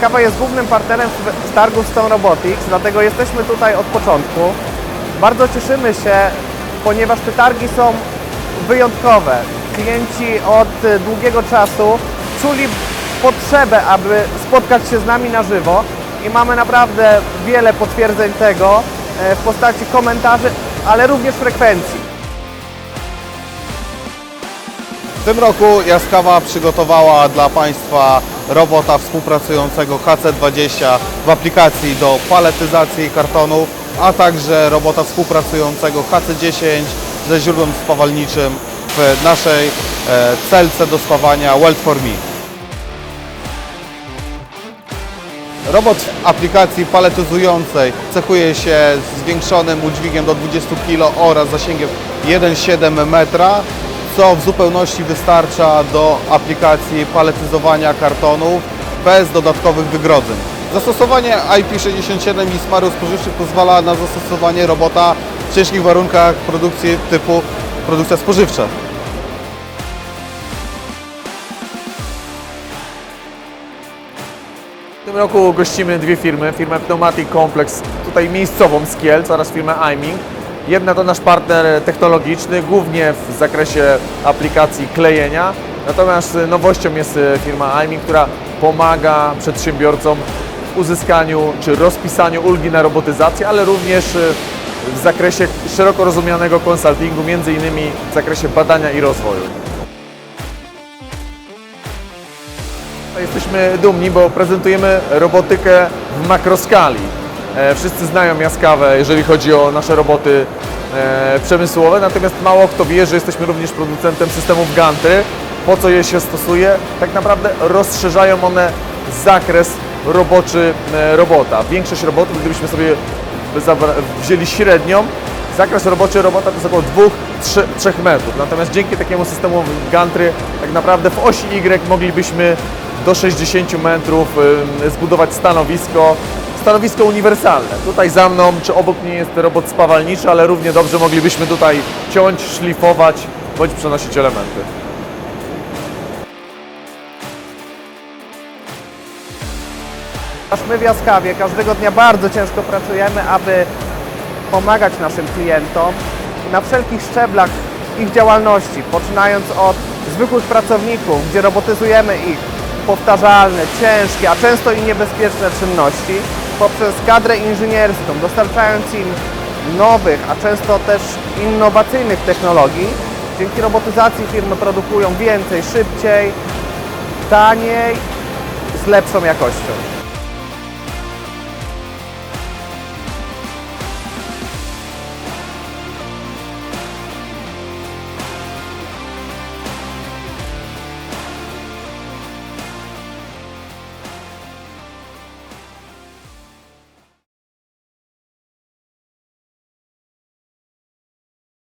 Kawa jest głównym partnerem z targu Stone Robotics, dlatego jesteśmy tutaj od początku. Bardzo cieszymy się, ponieważ te targi są wyjątkowe. Klienci od długiego czasu czuli potrzebę, aby spotkać się z nami na żywo i mamy naprawdę wiele potwierdzeń tego e, w postaci komentarzy, ale również frekwencji. W tym roku Jaskawa przygotowała dla Państwa robota współpracującego HC20 w aplikacji do paletyzacji kartonów, a także robota współpracującego HC10 ze źródłem spawalniczym w naszej e, celce do spawania Weld for Me. Robot w aplikacji paletyzującej cechuje się zwiększonym udźwigiem do 20 kg oraz zasięgiem 1,7 metra, co w zupełności wystarcza do aplikacji paletyzowania kartonów bez dodatkowych wygrodzeń. Zastosowanie IP67 i smaru spożywczych pozwala na zastosowanie robota w ciężkich warunkach produkcji typu produkcja spożywcza. W tym roku gościmy dwie firmy, firmę Pneumatic Complex, tutaj miejscową z Kielc oraz firmę Iming. Jedna to nasz partner technologiczny, głównie w zakresie aplikacji klejenia, natomiast nowością jest e, firma Iming, która pomaga przedsiębiorcom w uzyskaniu czy rozpisaniu ulgi na robotyzację, ale również e, w zakresie szeroko rozumianego konsultingu, między innymi w zakresie badania i rozwoju. Jesteśmy dumni, bo prezentujemy robotykę w makroskali. E, Wszyscy znają Jaskawę, jeżeli chodzi o nasze roboty e, przemysłowe, natomiast mało kto wie, że jesteśmy również producentem systemów Gantry. Po co je się stosuje? Tak naprawdę rozszerzają one zakres roboczy e, robota. Większość robotów, gdybyśmy sobie wzięli średnią, zakres roboczy robota to jest około 2-3 metrów. Natomiast dzięki takiemu systemowi Gantry tak naprawdę w osi Y moglibyśmy do 60 metrów zbudować stanowisko, stanowisko uniwersalne. Tutaj za mną czy obok mnie jest robot spawalniczy, ale równie dobrze moglibyśmy tutaj ciąć, szlifować bądź przenosić elementy. My w Jaskawie każdego dnia bardzo ciężko pracujemy, aby pomagać naszym klientom na wszelkich szczeblach ich działalności, poczynając od zwykłych pracowników, gdzie robotyzujemy ich powtarzalne, ciężkie, a często i niebezpieczne czynności, poprzez kadrę inżynierską, dostarczając im nowych, a często też innowacyjnych technologii. Dzięki robotyzacji firmy produkują więcej, szybciej, taniej, z lepszą jakością.